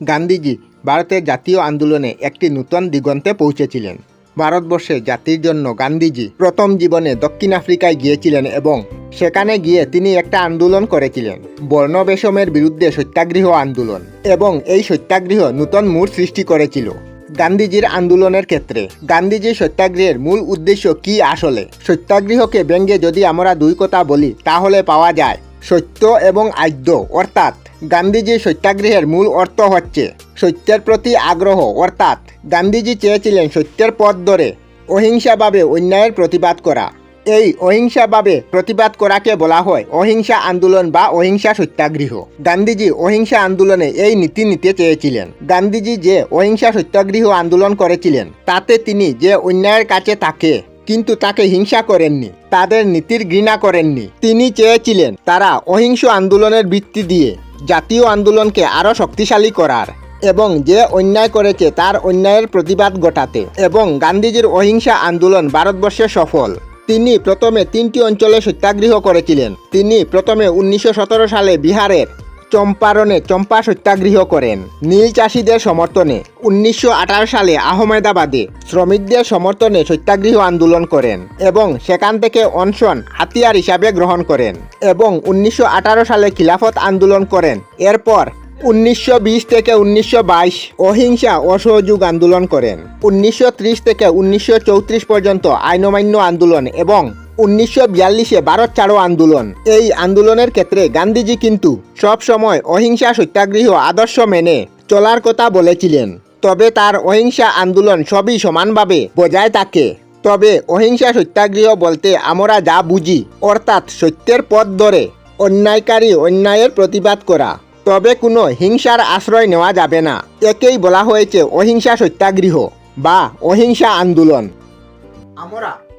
গান্ধীজি ভারতের জাতীয় আন্দোলনে একটি নূতন দিগন্তে পৌঁছেছিলেন। ভারতবর্ষে জাতির জন্য গান্ধীজি প্রথম জীবনে দক্ষিণ আফ্রিকায় গিয়েছিলেন এবং সেখানে গিয়ে তিনি একটা আন্দোলন করেছিলেন, বর্ণবেশমের বিরুদ্ধে সত্যাগ্রহ আন্দোলন এবং এই সত্যাগ্রহ নূতন মোড় সৃষ্টি করেছিল। গান্ধীজির আন্দোলনের ক্ষেত্রে গান্ধীজির সত্যাগ্রহের মূল উদ্দেশ্য কি আসলে? সত্যাগ্রহকে ব্যঙ্গে যদি আমরা দুই কথা বলি, তাহলে পাওয়া যায় সত্য এবং আদ্য, অর্থাৎ গান্ধীজির সত্যাগ্রহের মূল অর্থ হচ্ছে সত্যের প্রতি আগ্রহ, অর্থাৎ গান্ধীজি চেয়েছিলেন সত্যের পথ ধরে অহিংসাভাবে অন্যায়ের প্রতিবাদ করা। এই অহিংসাভাবে প্রতিবাদ করাকে বলা হয় অহিংসা আন্দোলন বা অহিংসা সত্যাগ্রহ। গান্ধীজি অহিংসা আন্দোলনে এই নীতি নিতে চেয়েছিলেন। গান্ধীজি যে অহিংসা সত্যাগ্রহ আন্দোলন করেছিলেন, তাতে তিনি যে অন্যায়ের কাছে তাকে কিন্তু তাকে হিংসা করেননি, তাদের নীতির ঘৃণা করেননি। তিনি চেয়েছিলেন তারা অহিংস আন্দোলনের ভিত্তি দিয়ে জাতীয় আন্দোলনকে আরও শক্তিশালী করার এবং যে অন্যায় করেছে তার অন্যায়ের প্রতিবাদ ঘটাতে এবং গান্ধীজির অহিংসা আন্দোলন ভারতবর্ষে সফল। তিনি প্রথমে তিনটি অঞ্চলে সত্যাগ্রহ করেছিলেন। তিনি প্রথমে উনিশশো সতেরো সালে বিহারের চম্পারণে চম্পা সত্যাগ্রহ করেন। নীল চাষিদের সমর্থনে উনিশশো সালে আহমেদাবাদে শ্রমিকদের সমর্থনে সত্যাগ্রহ আন্দোলন করেন এবং সেখান থেকে অনশন হাতিয়ার হিসাবে গ্রহণ করেন এবং উনিশশো আঠারো সালে খিলাফত আন্দোলন করেন। এরপর উনিশশো বিশ থেকে উনিশশো বাইশ অহিংসা অসহযোগ আন্দোলন করেন। উনিশশো ত্রিশ থেকে উনিশশো চৌত্রিশ পর্যন্ত আইনমান্য আন্দোলন এবং উনিশশো বিয়াল্লিশে ভারত ছাড়ো আন্দোলন। এই আন্দোলনের ক্ষেত্রে গান্ধীজি কিন্তু সব সময় অহিংসা, সত্যাগ্রহ, আদর্শ মেনে চলার কথা বলেছিলেন। তবে তার অহিংসা আন্দোলন সবই সমানভাবে বজায় থাকে। তবে অহিংসা, সত্যাগ্রহ বলতে আমরা যা বুঝি, অর্থাৎ সত্যের পথ ধরে অন্যায়কারী অন্যায়ের প্রতিবাদ করা। তবে কোনো হিংসার আশ্রয় নেওয়া যাবে না। একেই বলা হয়েছে অহিংসা, সত্যাগ্রহ বা অহিংসা আন্দোলন। আমরা